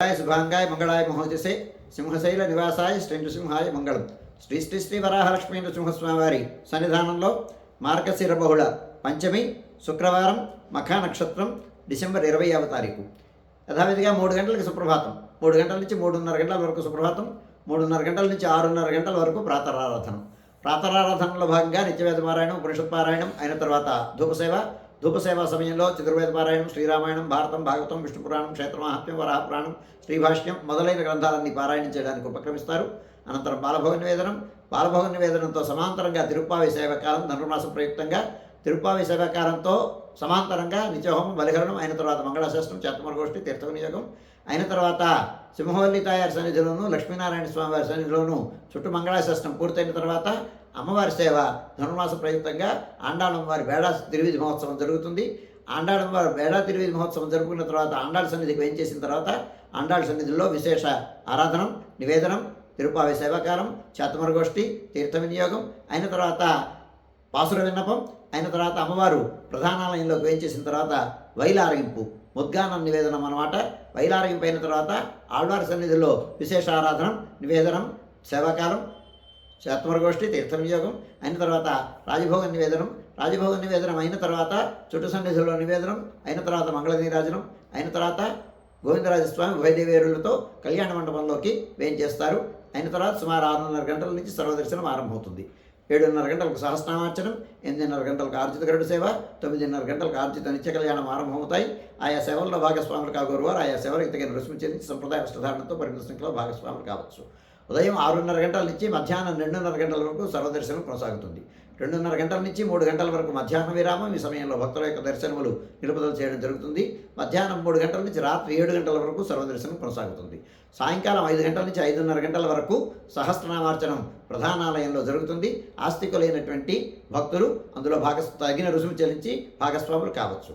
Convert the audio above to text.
మంగళాయ శుభాంగాయ మంగళాయ మహోజసే సింహశైల నివాసాయ శ్రీ సింహాయ మంగళం. శ్రీ శ్రీ శ్రీ వరాహలక్ష్మీ నృసింహస్వామివారి సన్నిధానంలో మార్గశిర బహుళ పంచమి శుక్రవారం మఖా నక్షత్రం డిసెంబర్ ఇరవైవ తారీఖు. యథావిధిగా మూడు గంటలకు సుప్రభాతం. మూడు గంటల నుంచి మూడున్నర గంటల వరకు సుప్రభాతం. మూడున్నర గంటల నుంచి ఆరున్నర గంటల వరకు ప్రాతరారాధనం. ప్రాతరారాధనలో భాగంగా నిత్యవేద పారాయణం ఉపనిషత్ పారాయణం అయిన తర్వాత ధూపసేవ ధూపసేవా సమయంలో చతుర్వేద పారాయణం శ్రీరామాయణం భారతం భాగవతం విష్ణు పురాణం క్షేత్రమహాత్మ్యం వరాహపురాణం శ్రీభాష్యం మొదలైన గ్రంథాలన్నీ పారాయణం చేయడానికి ఉపక్రమిస్తారు. అనంతరం బాలభోగ నివేదనం బాలభోగ నివేదనంతో సమాంతరంగా తిరుప్పావి సేవకాలం ధనుర్మాస ప్రయుక్తంగా తిరుప్పావి సేవకాలంతో సమాంతరంగా నిత్యహోమం బలిహరణం అయిన తర్వాత మంగళాశాస్త్రం చేతమరగోష్ఠి తీర్థ వినియోగం అయిన తర్వాత సింహవల్లి తాయారి సన్నిధిలోను లక్ష్మీనారాయణ స్వామి వారి సన్నిధిలోను చుట్టూ మంగళాశాస్త్రం పూర్తయిన తర్వాత అమ్మవారి సేవ ధనుర్మాస ప్రయుక్తంగా ఆండాళం వారి బేడా తిరువిధి మహోత్సవం జరుగుతుంది. ఆండాళం వారి బేడా తిరువిధి మహోత్సవం జరుపుకున్న తర్వాత ఆండాళ సన్నిధికి వేయించేసిన తర్వాత ఆండాళ సన్నిధిలో విశేష ఆరాధనం నివేదనం తిరుపావి సేవాకారం చేతమరగోష్ఠి తీర్థ వినియోగం అయిన తర్వాత పాసుర విన్నపం అయిన తర్వాత అమ్మవారు ప్రధానాలయంలోకి వేయించేసిన తర్వాత వైలారగింపు ముద్గానం నివేదనం అన్నమాట. వైలారగింపు అయిన తర్వాత ఆళ్వారి సన్నిధిలో విశేష ఆరాధనం నివేదనం సేవాకారం శాత్మరగోష్ఠి తీర్థ వినియోగం అయిన తర్వాత రాజభోగ నివేదనం రాజభోగ నివేదనం అయిన తర్వాత చుట్టు సన్నిధిలో నివేదనం అయిన తర్వాత మంగళ నీరాజనం అయిన తర్వాత గోవిందరాజస్వామి ఉభయదేవేరులతో కళ్యాణ మండపంలోకి వేయించేస్తారు అయిన తర్వాత సుమారు ఆరున్నర గంటల నుంచి సర్వదర్శనం ఆరంభమవుతుంది. ఏడున్నర గంటలకు సహస్నామార్చనం ఎనిమిదిన్నర గంటలకు ఆర్జిత గరుడు సేవ తొమ్మిదిన్నర గంటలకు ఆర్జిత నిత్య కళ్యాణం ఆరంభమవుతాయి. ఆయా సేవల్లో భాగస్వాములు కాగోరువారు. ఆయా సేవలకు తగిన రుసుము చెల్లించి సంప్రదాయ వస్త్రధారణతో పరిమిత సంఖ్యలో భాగస్వాములు కావచ్చు. ఉదయం ఆరున్నర గంటల నుంచి మధ్యాహ్నం రెండున్నర గంటల వరకు సర్వదర్శనం కొనసాగుతుంది. రెండున్నర గంటల నుంచి మూడు గంటల వరకు మధ్యాహ్న విరామం. ఈ సమయంలో భక్తుల యొక్క దర్శనములు నిలుపుదల చేయడం జరుగుతుంది. మధ్యాహ్నం మూడు గంటల నుంచి రాత్రి ఏడు గంటల వరకు సర్వదర్శనం కొనసాగుతుంది. సాయంకాలం ఐదు గంటల నుంచి ఐదున్నర గంటల వరకు సహస్రనామార్చనం ప్రధానాలయంలో జరుగుతుంది. ఆస్తికులైనటువంటి భక్తులు అందులో భాగస్ తగిన రుసుము చెల్లించి భాగస్వాములు కావచ్చు.